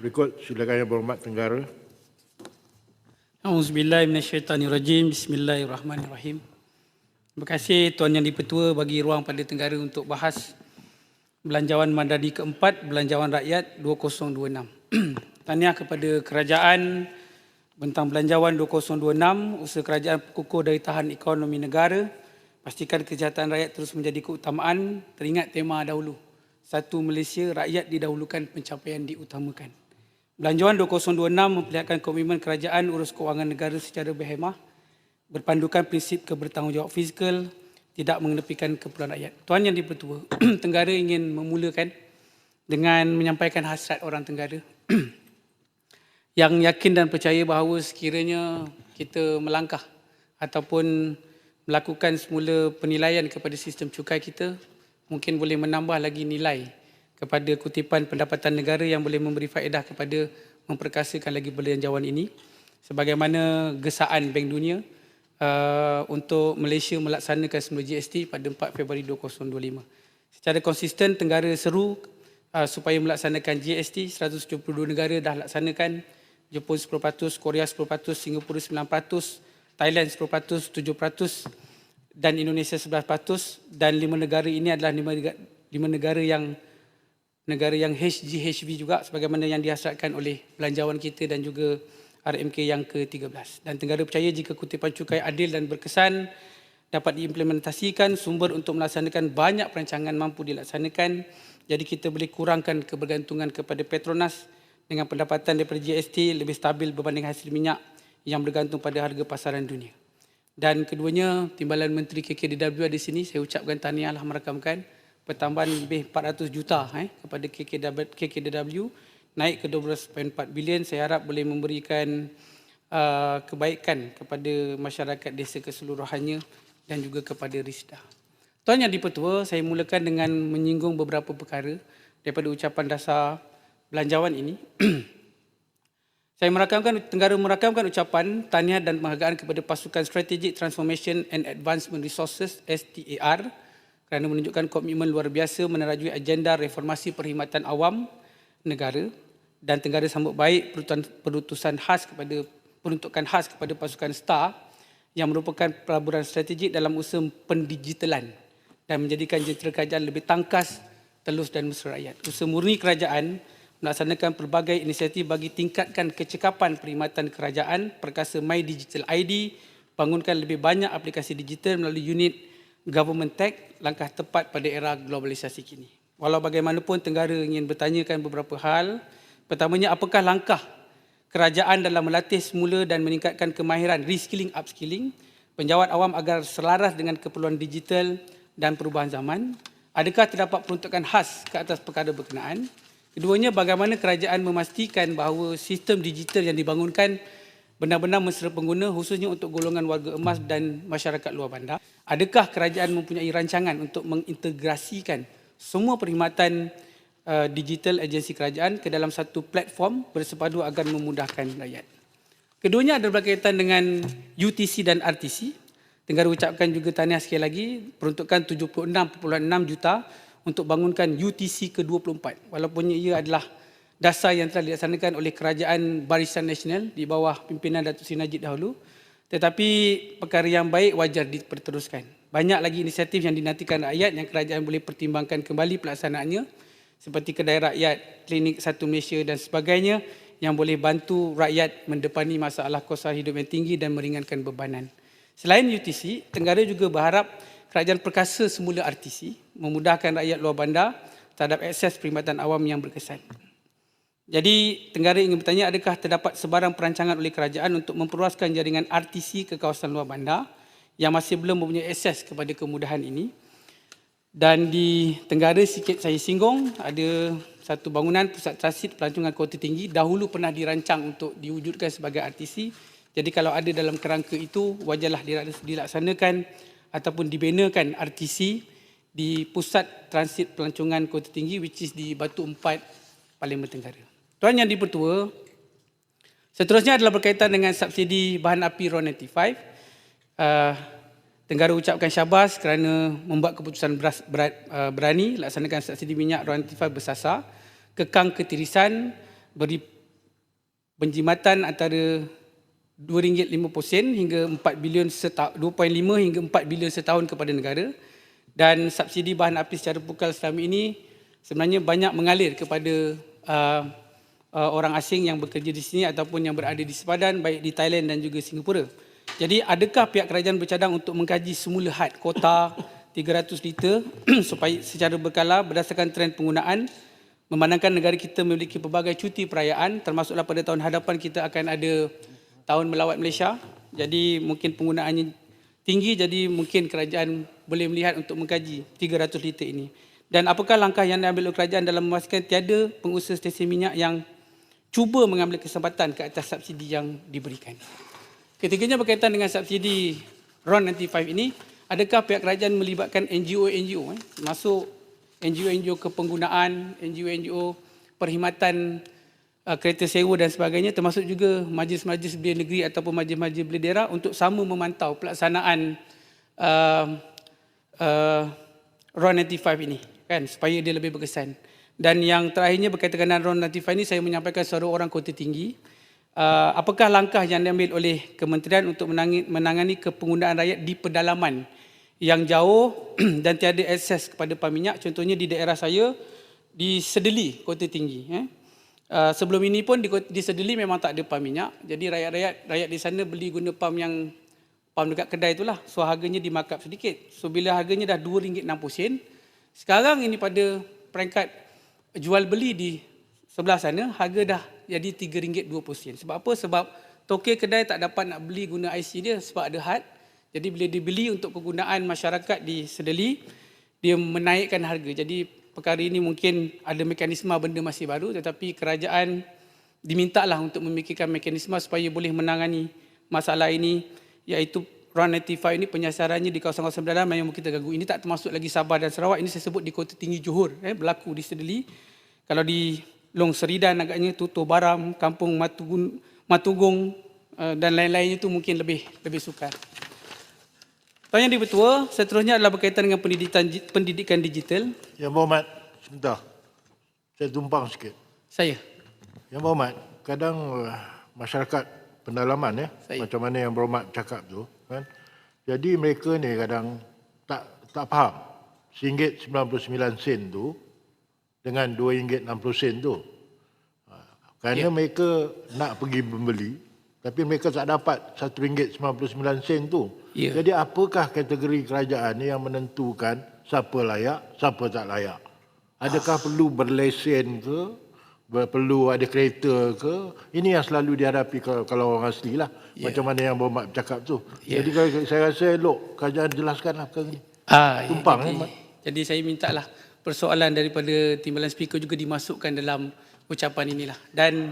Berikut silakan Yang Berhormat Tenggara. Auzubillahiminasyaitanirrajim. Bismillahirrahmanirrahim. Terima kasih Tuan Yang Dipertua bagi ruang pada Tenggara untuk bahas Belanjawan Madani keempat, Belanjawan Rakyat 2026. Tahniah kepada kerajaan bentang Belanjawan 2026, usaha kerajaan kukuh dari tahan ekonomi negara, pastikan kesihatan rakyat terus menjadi keutamaan, teringat tema dahulu. Satu Malaysia, rakyat didahulukan, pencapaian diutamakan. Belanjawan 2026 memperlihatkan komitmen kerajaan urus kewangan negara secara berhemah, berpandukan prinsip kebertanggungjawab fizikal, tidak mengenepikan keperluan rakyat. Tuan Yang Dipertua, Tenggara ingin memulakan dengan menyampaikan hasrat orang Tenggara yang yakin dan percaya bahawa sekiranya kita melangkah ataupun melakukan semula penilaian kepada sistem cukai kita, mungkin boleh menambah lagi nilai kepada kutipan pendapatan negara yang boleh memberi faedah kepada memperkasakan lagi belanjawan ini. Sebagaimana gesaan Bank Dunia uh, untuk Malaysia melaksanakan semula GST pada 4 Februari 2025. Secara konsisten, Tenggara seru uh, supaya melaksanakan GST, 172 negara dah laksanakan, Jepun 10%, Korea 10%, Singapura 9%, Thailand 10%, 7% dan Indonesia 11% dan lima negara ini adalah lima negara, lima negara yang negara yang HGHV juga sebagaimana yang dihasratkan oleh belanjawan kita dan juga RMK yang ke-13. Dan Tenggara percaya jika kutipan cukai adil dan berkesan dapat diimplementasikan, sumber untuk melaksanakan banyak perancangan mampu dilaksanakan, jadi kita boleh kurangkan kebergantungan kepada Petronas dengan pendapatan daripada GST lebih stabil berbanding hasil minyak yang bergantung pada harga pasaran dunia. Dan keduanya, Timbalan Menteri KKDW di sini, saya ucapkan tahniah lah merakamkan pertambahan lebih 400 juta eh, kepada KKDW naik ke 12.4 bilion. Saya harap boleh memberikan uh, kebaikan kepada masyarakat desa keseluruhannya dan juga kepada RISDA. Tuan Yang Dipertua, saya mulakan dengan menyinggung beberapa perkara daripada ucapan dasar belanjawan ini. Saya merakamkan, Tenggara merakamkan ucapan tahniah dan penghargaan kepada Pasukan Strategic Transformation and Advancement Resources STAR kerana menunjukkan komitmen luar biasa menerajui agenda reformasi perkhidmatan awam negara dan Tenggara sambut baik perutusan khas kepada peruntukan khas kepada pasukan STAR yang merupakan pelaburan strategik dalam usaha pendigitalan dan menjadikan jentera kerajaan lebih tangkas, telus dan mesra rakyat. Usaha murni kerajaan melaksanakan pelbagai inisiatif bagi tingkatkan kecekapan perkhidmatan kerajaan perkasa My Digital ID, bangunkan lebih banyak aplikasi digital melalui unit government tech, langkah tepat pada era globalisasi kini. Walau bagaimanapun Tenggara ingin bertanyakan beberapa hal. Pertamanya, apakah langkah kerajaan dalam melatih semula dan meningkatkan kemahiran reskilling, upskilling, penjawat awam agar selaras dengan keperluan digital dan perubahan zaman? Adakah terdapat peruntukan khas ke atas perkara berkenaan? Keduanya bagaimana kerajaan memastikan bahawa sistem digital yang dibangunkan benar-benar mesra pengguna khususnya untuk golongan warga emas dan masyarakat luar bandar. Adakah kerajaan mempunyai rancangan untuk mengintegrasikan semua perkhidmatan uh, digital agensi kerajaan ke dalam satu platform bersepadu agar memudahkan rakyat. Keduanya ada berkaitan dengan UTC dan RTC. Tenggara ucapkan juga tahniah sekali lagi peruntukan 76.6 juta untuk bangunkan UTC ke-24 walaupun ia adalah dasar yang telah dilaksanakan oleh Kerajaan Barisan Nasional di bawah pimpinan Datuk Seri Najib dahulu tetapi perkara yang baik wajar diperteruskan. Banyak lagi inisiatif yang dinantikan rakyat yang kerajaan boleh pertimbangkan kembali pelaksanaannya seperti kedai rakyat, klinik satu Malaysia dan sebagainya yang boleh bantu rakyat mendepani masalah kos hidup yang tinggi dan meringankan bebanan. Selain UTC, Tenggara juga berharap kerajaan perkasa semula RTC memudahkan rakyat luar bandar terhadap akses perkhidmatan awam yang berkesan. Jadi Tenggara ingin bertanya adakah terdapat sebarang perancangan oleh kerajaan untuk memperluaskan jaringan RTC ke kawasan luar bandar yang masih belum mempunyai akses kepada kemudahan ini. Dan di Tenggara sikit saya singgung ada satu bangunan pusat transit pelancongan kota tinggi dahulu pernah dirancang untuk diwujudkan sebagai RTC. Jadi kalau ada dalam kerangka itu wajarlah dilaksanakan ataupun dibinakan RTC di pusat transit pelancongan Kota Tinggi which is di Batu Empat, Parlimen Tenggara. Tuan Yang Dipertua, seterusnya adalah berkaitan dengan subsidi bahan api RON95. Uh, Tenggara ucapkan syabas kerana membuat keputusan beras, berat, uh, berani laksanakan subsidi minyak RON95 bersasar, kekang ketirisan beri penjimatan antara RM2.50 hingga 4 bilion setahun, 2.5 hingga 4 bilion setahun kepada negara dan subsidi bahan api secara pukal selama ini sebenarnya banyak mengalir kepada uh, uh, orang asing yang bekerja di sini ataupun yang berada di sepadan baik di Thailand dan juga Singapura. Jadi adakah pihak kerajaan bercadang untuk mengkaji semula had kota 300 liter supaya secara berkala berdasarkan trend penggunaan memandangkan negara kita memiliki pelbagai cuti perayaan termasuklah pada tahun hadapan kita akan ada tahun melawat Malaysia. Jadi mungkin penggunaannya tinggi jadi mungkin kerajaan boleh melihat untuk mengkaji 300 liter ini. Dan apakah langkah yang diambil oleh kerajaan dalam memastikan tiada pengusaha stesen minyak yang cuba mengambil kesempatan ke atas subsidi yang diberikan. Ketiganya berkaitan dengan subsidi RON 95 ini, adakah pihak kerajaan melibatkan NGO-NGO, eh, masuk NGO-NGO kepenggunaan, NGO-NGO perkhidmatan uh, kereta sewa dan sebagainya, termasuk juga majlis-majlis belia negeri ataupun majlis-majlis belia daerah untuk sama memantau pelaksanaan uh, uh, RON 95 ini, kan, supaya dia lebih berkesan. Dan yang terakhirnya berkaitan dengan RON 95 ini, saya menyampaikan suara orang kota tinggi, uh, apakah langkah yang diambil oleh kementerian untuk menangani, menangani kepenggunaan rakyat di pedalaman yang jauh dan tiada akses kepada pam minyak contohnya di daerah saya di Sedeli Kota Tinggi eh. Uh, sebelum ini pun di, di Sedeli memang tak ada pam minyak jadi rakyat-rakyat rakyat di sana beli guna pam yang pam dekat kedai itulah. So harganya dimakap sedikit. So bila harganya dah RM2.60 sekarang ini pada peringkat jual beli di sebelah sana harga dah jadi RM3.20 sebab apa? Sebab tokek kedai tak dapat nak beli guna IC dia sebab ada had. Jadi bila dibeli untuk kegunaan masyarakat di Sedeli, dia menaikkan harga. Jadi perkara ini mungkin ada mekanisme benda masih baru tetapi kerajaan dimintalah untuk memikirkan mekanisme supaya boleh menangani masalah ini iaitu RON 95 ini penyasarannya di kawasan-kawasan pedalaman yang kita ganggu. Ini tak termasuk lagi Sabah dan Sarawak. Ini saya sebut di Kota Tinggi Johor. Eh, berlaku di Sedeli. Kalau di Long Seridan agaknya Tutuh Baram, Kampung Matugun, Matugung uh, dan lain-lainnya itu mungkin lebih lebih sukar. Tuan Yang Dipertua, seterusnya adalah berkaitan dengan pendidikan, pendidikan digital. Yang berhormat, sebentar. Saya tumpang sikit. Saya. Yang berhormat, kadang uh, masyarakat pendalaman ya, Saya. macam mana yang berhormat cakap tu, kan. Jadi mereka ni kadang tak tak faham RM1.99 tu dengan RM2.60 tu. Ha, Kerana Ya. mereka nak pergi membeli, tapi mereka tak dapat RM1.99 tu. Ya. Jadi apakah kategori kerajaan ni yang menentukan siapa layak, siapa tak layak? Adakah perlu berlesen ke? Perlu ada kereta ke? Ini yang selalu dihadapi kalau, kalau orang asli lah. Ya. Macam mana yang berhormat bercakap tu. Ya. Jadi saya rasa elok kerajaan jelaskanlah perkara ni. Ah, Tumpang, jadi, eh, jadi saya mintalah persoalan daripada timbalan speaker juga dimasukkan dalam ucapan inilah. Dan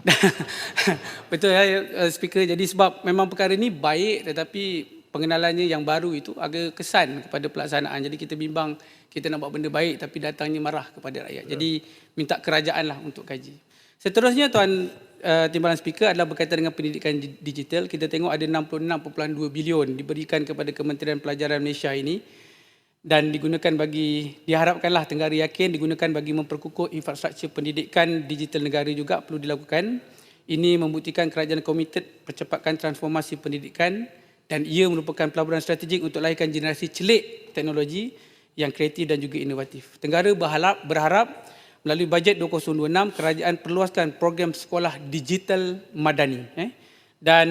betul ya eh, speaker. Jadi sebab memang perkara ini baik tetapi pengenalannya yang baru itu agak kesan kepada pelaksanaan. Jadi kita bimbang kita nak buat benda baik tapi datangnya marah kepada rakyat. Jadi minta kerajaan lah untuk kaji. Seterusnya Tuan uh, Timbalan Speaker adalah berkaitan dengan pendidikan di- digital. Kita tengok ada 66.2 bilion diberikan kepada Kementerian Pelajaran Malaysia ini dan digunakan bagi diharapkanlah Tenggara yakin digunakan bagi memperkukuh infrastruktur pendidikan digital negara juga perlu dilakukan. Ini membuktikan kerajaan komited percepatkan transformasi pendidikan dan ia merupakan pelaburan strategik untuk lahirkan generasi celik teknologi yang kreatif dan juga inovatif. Tenggara berharap, berharap melalui bajet 2026 kerajaan perluaskan program sekolah digital madani eh? dan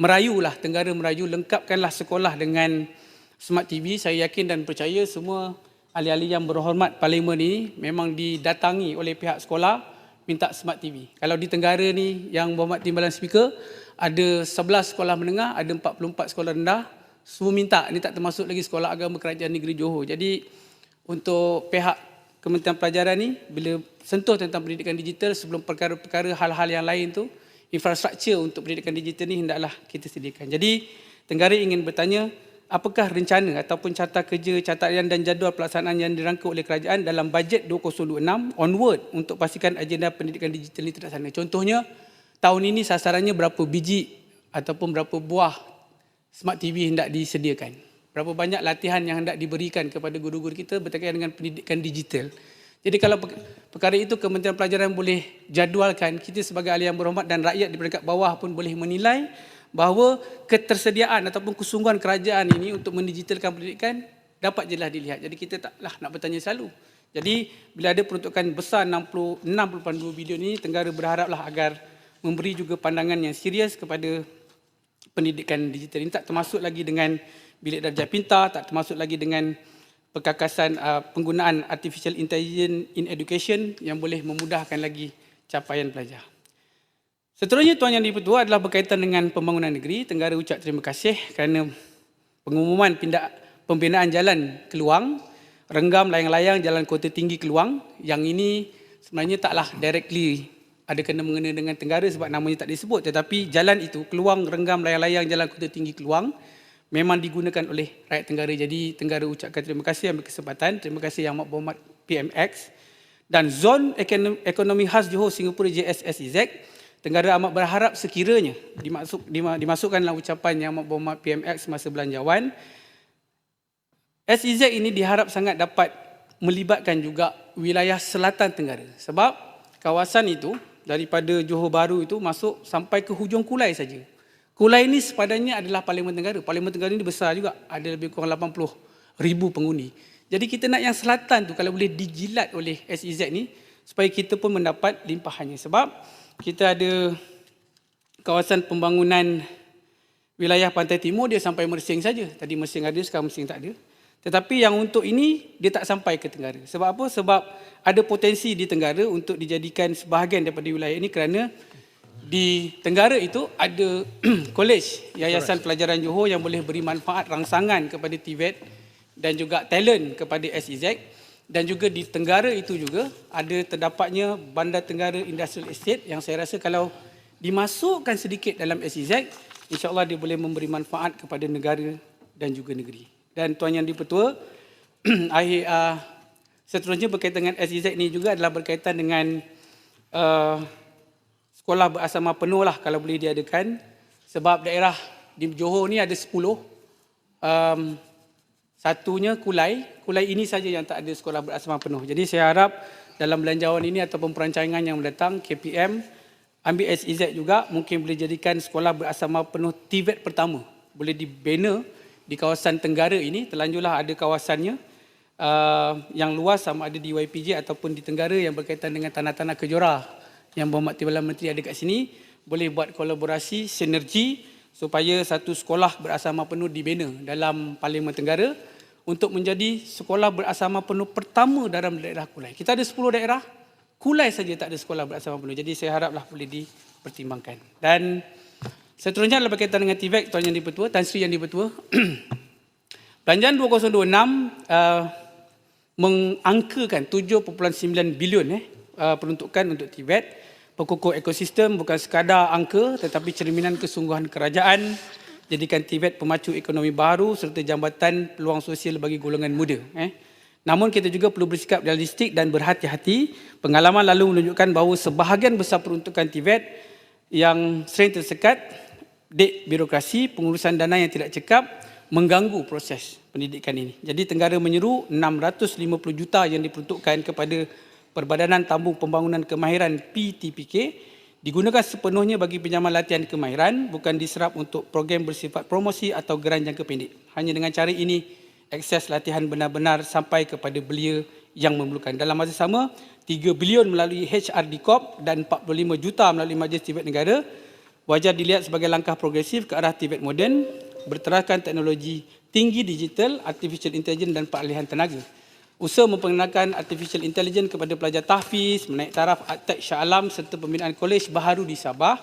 merayulah Tenggara merayu lengkapkanlah sekolah dengan smart TV saya yakin dan percaya semua ahli-ahli yang berhormat parlimen ini memang didatangi oleh pihak sekolah minta smart TV. Kalau di Tenggara ni yang berhormat timbalan speaker ada 11 sekolah menengah, ada 44 sekolah rendah, semua minta. Ini tak termasuk lagi sekolah agama kerajaan negeri Johor. Jadi untuk pihak Kementerian Pelajaran ni bila sentuh tentang pendidikan digital sebelum perkara-perkara hal-hal yang lain tu infrastruktur untuk pendidikan digital ni hendaklah kita sediakan. Jadi Tenggara ingin bertanya apakah rencana ataupun carta kerja, catatan dan jadual pelaksanaan yang dirangka oleh kerajaan dalam bajet 2026 onward untuk pastikan agenda pendidikan digital ini terlaksana. Contohnya tahun ini sasarannya berapa biji ataupun berapa buah smart TV hendak disediakan. Berapa banyak latihan yang hendak diberikan kepada guru-guru kita berkaitan dengan pendidikan digital. Jadi kalau pe- perkara itu Kementerian Pelajaran boleh jadualkan kita sebagai ahli yang berhormat dan rakyat di peringkat bawah pun boleh menilai bahawa ketersediaan ataupun kesungguhan kerajaan ini untuk mendigitalkan pendidikan dapat jelas dilihat. Jadi kita taklah nak bertanya selalu. Jadi bila ada peruntukan besar 60 60.2 bilion ini Tenggara berharaplah agar memberi juga pandangan yang serius kepada pendidikan digital ini tak termasuk lagi dengan bilik darjah pintar, tak termasuk lagi dengan perkakasan uh, penggunaan artificial intelligence in education yang boleh memudahkan lagi capaian pelajar. Seterusnya Tuan Yang Dipertua adalah berkaitan dengan pembangunan negeri. Tenggara ucap terima kasih kerana pengumuman pindah pembinaan jalan Keluang, renggam layang-layang jalan kota tinggi Keluang. Yang ini sebenarnya taklah directly ada kena mengena dengan Tenggara sebab namanya tak disebut. Tetapi jalan itu, Keluang, renggam layang-layang jalan kota tinggi Keluang, memang digunakan oleh rakyat Tenggara. Jadi Tenggara ucapkan terima kasih ambil kesempatan. Terima kasih Yang Amat Berhormat PMX. Dan Zon Ekonomi Khas Johor Singapura JSSEZ Tenggara amat berharap sekiranya dimasuk, dimasukkan dalam ucapan yang amat berhormat PMX semasa belanjawan, SEZ ini diharap sangat dapat melibatkan juga wilayah selatan Tenggara. Sebab kawasan itu daripada Johor Bahru itu masuk sampai ke hujung Kulai saja. Kulai ini sepadannya adalah Parlimen Tenggara. Parlimen Tenggara ini besar juga, ada lebih kurang 80 ribu pengundi. Jadi kita nak yang selatan tu kalau boleh dijilat oleh SEZ ni supaya kita pun mendapat limpahannya. Sebab kita ada kawasan pembangunan wilayah pantai timur dia sampai Mersing saja. Tadi Mersing ada, sekarang Mersing tak ada. Tetapi yang untuk ini dia tak sampai ke Tenggara. Sebab apa? Sebab ada potensi di Tenggara untuk dijadikan sebahagian daripada wilayah ini kerana di Tenggara itu ada kolej Yayasan Pelajaran Johor yang boleh beri manfaat rangsangan kepada TVET dan juga talent kepada SEZ dan juga di Tenggara itu juga ada terdapatnya Bandar Tenggara Industrial Estate yang saya rasa kalau dimasukkan sedikit dalam SEZ, insyaAllah dia boleh memberi manfaat kepada negara dan juga negeri. Dan Tuan Yang Dipertua, akhir uh, seterusnya berkaitan dengan SEZ ini juga adalah berkaitan dengan uh, sekolah berasama penuh lah kalau boleh diadakan. Sebab daerah di Johor ni ada 10. Um, Satunya Kulai. Kulai ini saja yang tak ada sekolah berasrama penuh. Jadi saya harap dalam belanjawan ini ataupun perancangan yang mendatang KPM ambil SEZ juga mungkin boleh jadikan sekolah berasrama penuh TVET pertama. Boleh dibina di kawasan Tenggara ini. Terlanjurlah ada kawasannya uh, yang luas sama ada di YPJ ataupun di Tenggara yang berkaitan dengan tanah-tanah kejora yang Berhormat Timbalan Menteri ada kat sini. Boleh buat kolaborasi, sinergi supaya satu sekolah berasrama penuh dibina dalam Parlimen Tenggara untuk menjadi sekolah berasrama penuh pertama dalam daerah Kulai. Kita ada 10 daerah, Kulai saja tak ada sekolah berasrama penuh. Jadi saya haraplah boleh dipertimbangkan. Dan seterusnya adalah berkaitan dengan TVET, Tuan Yang Dipertua, Tan Sri Yang Dipertua. Belanjaan 2026 uh, mengangkakan 7.9 bilion eh, uh, peruntukan untuk TVET. Pokok ekosistem bukan sekadar angka tetapi cerminan kesungguhan kerajaan jadikan Tibet pemacu ekonomi baru serta jambatan peluang sosial bagi golongan muda. Eh. Namun kita juga perlu bersikap realistik dan berhati-hati. Pengalaman lalu menunjukkan bahawa sebahagian besar peruntukan Tibet yang sering tersekat dek birokrasi, pengurusan dana yang tidak cekap mengganggu proses pendidikan ini. Jadi Tenggara menyeru 650 juta yang diperuntukkan kepada Perbadanan Tambung Pembangunan Kemahiran PTPK digunakan sepenuhnya bagi pinjaman latihan kemahiran bukan diserap untuk program bersifat promosi atau geran jangka pendek. Hanya dengan cara ini akses latihan benar-benar sampai kepada belia yang memerlukan. Dalam masa sama, 3 bilion melalui HRD Corp dan 45 juta melalui Majlis Tibet Negara wajar dilihat sebagai langkah progresif ke arah Tibet moden berteraskan teknologi tinggi digital, artificial intelligence dan peralihan tenaga usaha memperkenalkan artificial intelligence kepada pelajar tahfiz, menaik taraf Aktek Shah Alam serta pembinaan kolej baharu di Sabah.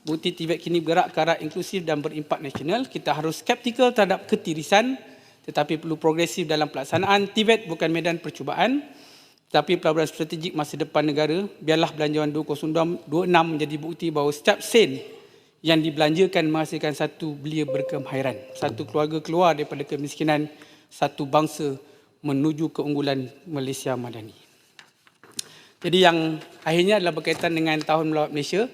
Bukti TVET kini bergerak ke arah inklusif dan berimpak nasional. Kita harus skeptikal terhadap ketirisan tetapi perlu progresif dalam pelaksanaan. TVET bukan medan percubaan tetapi pelaburan strategik masa depan negara. Biarlah belanjawan 2026 menjadi bukti bahawa setiap sen yang dibelanjakan menghasilkan satu belia berkemahiran. Satu keluarga keluar daripada kemiskinan, satu bangsa menuju keunggulan Malaysia Madani. Jadi yang akhirnya adalah berkaitan dengan tahun melawat Malaysia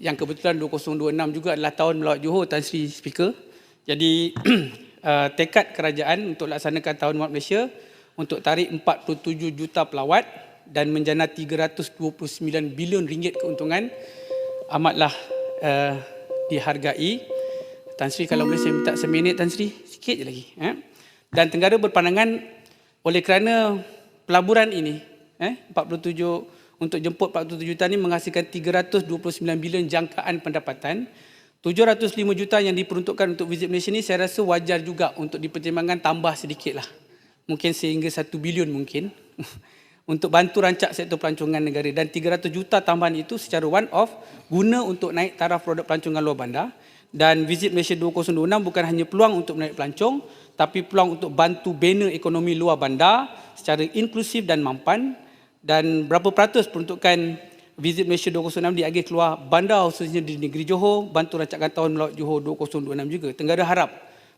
yang kebetulan 2026 juga adalah tahun melawat Johor Tan Sri Speaker. Jadi uh, tekad kerajaan untuk laksanakan tahun melawat Malaysia untuk tarik 47 juta pelawat dan menjana 329 bilion ringgit keuntungan amatlah uh, dihargai. Tan Sri kalau boleh saya minta seminit Tan Sri sikit je lagi. Eh? Dan Tenggara berpandangan oleh kerana pelaburan ini eh 47 untuk jemput 47 juta ini menghasilkan 329 bilion jangkaan pendapatan 705 juta yang diperuntukkan untuk Visit Malaysia ni saya rasa wajar juga untuk dipertimbangkan tambah sedikit lah. Mungkin sehingga 1 bilion mungkin untuk bantu rancak sektor pelancongan negara dan 300 juta tambahan itu secara one off guna untuk naik taraf produk pelancongan luar bandar. Dan Visit Malaysia 2026 bukan hanya peluang untuk menaik pelancong tapi peluang untuk bantu bina ekonomi luar bandar secara inklusif dan mampan. Dan berapa peratus peruntukan Visit Malaysia 2026 diagih keluar bandar khususnya di negeri Johor, bantu rancangan tahun melaut Johor 2026 juga. Tenggara harap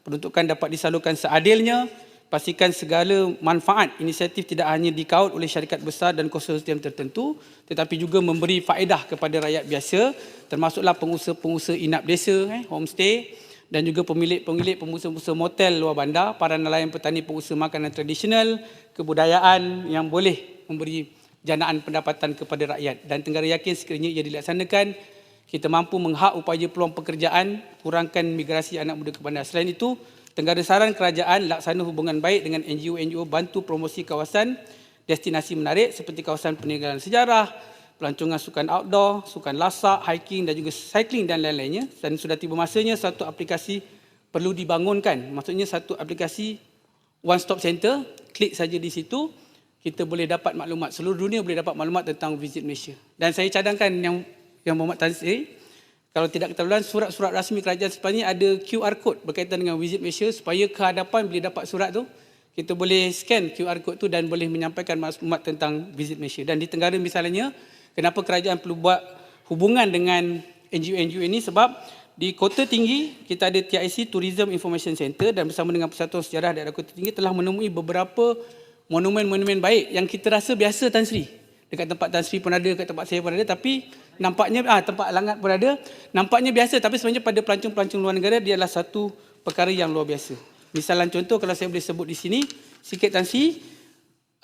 peruntukan dapat disalurkan seadilnya, pastikan segala manfaat inisiatif tidak hanya dikaut oleh syarikat besar dan konsorsium tertentu, tetapi juga memberi faedah kepada rakyat biasa, termasuklah pengusaha-pengusaha inap desa, eh, homestay, dan juga pemilik-pemilik pengusaha-pengusaha motel luar bandar, para nelayan petani pengusaha makanan tradisional, kebudayaan yang boleh memberi janaan pendapatan kepada rakyat. Dan Tenggara yakin sekiranya ia dilaksanakan kita mampu menghak upaya peluang pekerjaan kurangkan migrasi anak muda ke bandar. Selain itu Tenggara saran kerajaan laksana hubungan baik dengan NGO-NGO bantu promosi kawasan destinasi menarik seperti kawasan peninggalan sejarah pelancongan sukan outdoor sukan lasak hiking dan juga cycling dan lain-lainnya. Dan sudah tiba masanya satu aplikasi perlu dibangunkan. Maksudnya satu aplikasi one stop center klik saja di situ kita boleh dapat maklumat. Seluruh dunia boleh dapat maklumat tentang visit Malaysia. Dan saya cadangkan yang yang Muhammad Tan Sri kalau tidak keterlaluan surat-surat rasmi kerajaan Sepanyol ada QR code berkaitan dengan visit Malaysia supaya ke hadapan bila dapat surat tu kita boleh scan QR code tu dan boleh menyampaikan maklumat tentang visit Malaysia. Dan di Tenggara misalnya kenapa kerajaan perlu buat hubungan dengan NGO-NGO ini sebab di Kota Tinggi kita ada TIC Tourism Information Center dan bersama dengan Persatuan Sejarah Daerah Kota Tinggi telah menemui beberapa monumen-monumen baik yang kita rasa biasa Tan Sri. Dekat tempat Tan Sri pun ada, dekat tempat saya pun ada tapi nampaknya ah tempat Langat pun ada, nampaknya biasa tapi sebenarnya pada pelancong-pelancong luar negara dia adalah satu perkara yang luar biasa. Misalan contoh kalau saya boleh sebut di sini sikit Tan Sri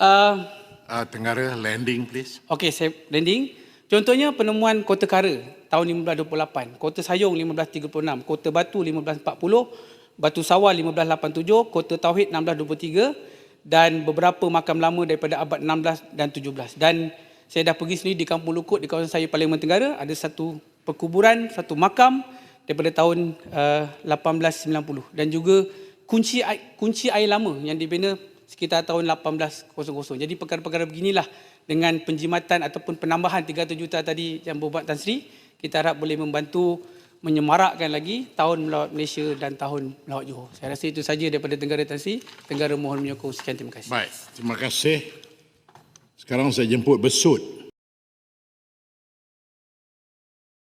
uh, Uh, Tenggara landing please. Okey, saya landing. Contohnya penemuan Kota Kara tahun 1528, Kota Sayong 1536, Kota Batu 1540, Batu Sawah 1587, Kota Tauhid 1623 dan beberapa makam lama daripada abad 16 dan 17. Dan saya dah pergi sendiri di Kampung Lukut di kawasan saya Parlimen Tenggara ada satu perkuburan, satu makam daripada tahun uh, 1890 dan juga kunci kunci air lama yang dibina sekitar tahun 1800. Jadi perkara-perkara beginilah dengan penjimatan ataupun penambahan 300 juta tadi yang berbuat Tan Sri, kita harap boleh membantu menyemarakkan lagi tahun melawat Malaysia dan tahun melawat Johor. Saya rasa itu saja daripada Tenggara Tan Sri. Tenggara mohon menyokong. Sekian terima kasih. Baik, terima kasih. Sekarang saya jemput Besut.